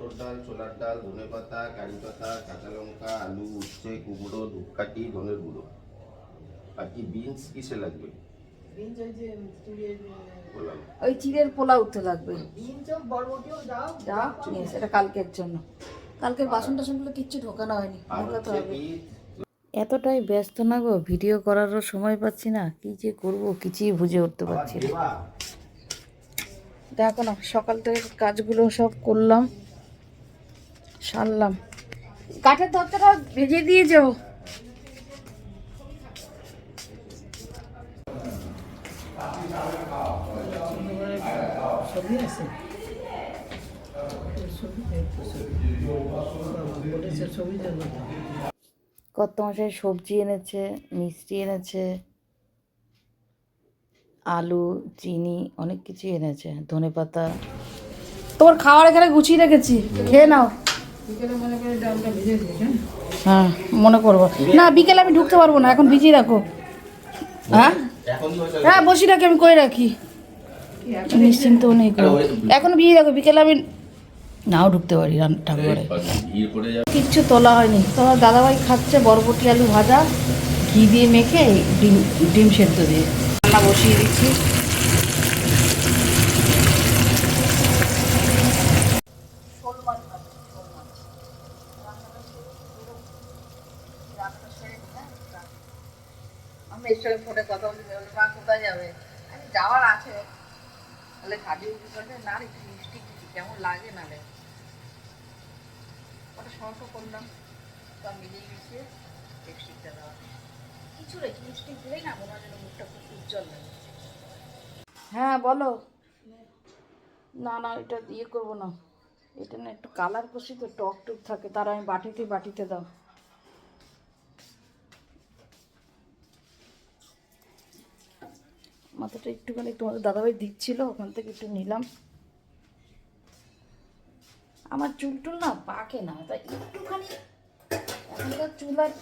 মটর ডাল ছোলার ডাল ধনে পাতা কারি পাতা কাঁচা লঙ্কা আলু উচ্ছে কুমড়ো ধূপকাঠি ধনের গুঁড়ো। আর কি বিনস কিসে লাগবে? ওই চিড়ের পোলাও। তো লাগবে। দাও। যা নিয়ে এটা কালকের জন্য। কালকের বাসন টাসনগুলো কিচ্ছু ঢোকানো হয়নি ঢোকাতে হবে। এতটাই ব্যস্ত না গো ভিডিও করারও সময় পাচ্ছি না কি যে করব কিছুই বুঝে উঠতে পারছি না। দেখো না সকাল থেকে কাজগুলো সব করলাম। সারলাম। কাঠের দরজাটা ভেজে দিয়ে যাও। আছে? কত মাসের সবজি এনেছে মিষ্টি এনেছে আলু চিনি অনেক কিছু এনেছে ধনে পাতা তোমার খাওয়ার এখানে গুছিয়ে রেখেছি খেয়ে নাও। হ্যাঁ? হ্যাঁ মনে করব। না, বিকেলে আমি ঢুকতে পারব না, এখন ভিজিয়ে রাখো। হ্যাঁ? হ্যাঁ বসি রাখি, আমি করে রাখি। নিশ্চিন্ত নেই। এখন ভিজিয়ে রাখো, বিকেলে আমি নাও ঢুকতে পারি ঠাকুরে কিচ্ছু তোলা হয়নি। তোমার দাদাভাই খাচ্ছে বরবটি আলু ভাজা, ঘি দিয়ে মেখে, ডিম ডিম সেদ্ধ দিয়ে। রান্না বসিয়ে দিচ্ছি। আমি এর সঙ্গে ফোনে কথা বলি মা, কোথায় যাবে? আমি যাওয়ার আছে। তাহলে খাদি উঠি করবে? না রে, একটু মিষ্টি কিছু কেমন লাগে না রে। ওটা শর্ট করলাম। তো মিলিয়ে মিশিয়ে লিপস্টিকটা দেওয়া। কিছু রে লিপস্টিক দিলেই না মনে হয় মুখটা খুব উজ্জ্বল লাগে। হ্যাঁ বলো। না না, এটা ইয়ে করব না। এটা না একটু কালার করছি তো টক টক থাকে, তার আমি বাটিতে বাটিতে দাও। মাথাটা একটুখানি তোমাদের দাদাভাই দিচ্ছিল, ওখান থেকে একটু নিলাম। আমার চুল টুল না পাকে না তাই একটুখানি এখনকার চুল আর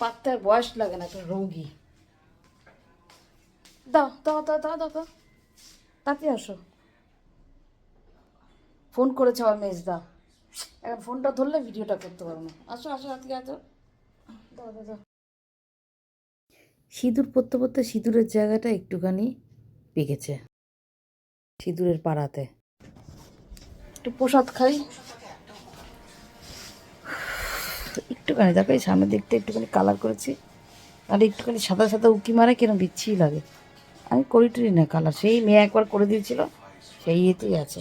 পাকতে আর বয়স লাগে না, একটা রোগী। দাও দাও দাও দাও দাও আসো। ফোন করেছে আমার মেজ দা এখন ফোনটা ধরলে ভিডিওটা করতে পারব না। আসো আসো আজকে আসো দাও দাও দাও। সিঁদুর পরতে পরতে সিঁদুরের জায়গাটা একটুখানি পেকেছে। সিঁদুরের পাড়াতে। একটু প্রসাদ খাই। একটুখানি দেখো, এই সামনের দিকটা একটুখানি কালার করেছি। আর একটুখানি সাদা সাদা উকি মারে কেন বিচ্ছিই লাগে? আমি করি টরি না কালার সেই মেয়ে একবার করে দিয়েছিল, সেই ইয়েতেই আছে।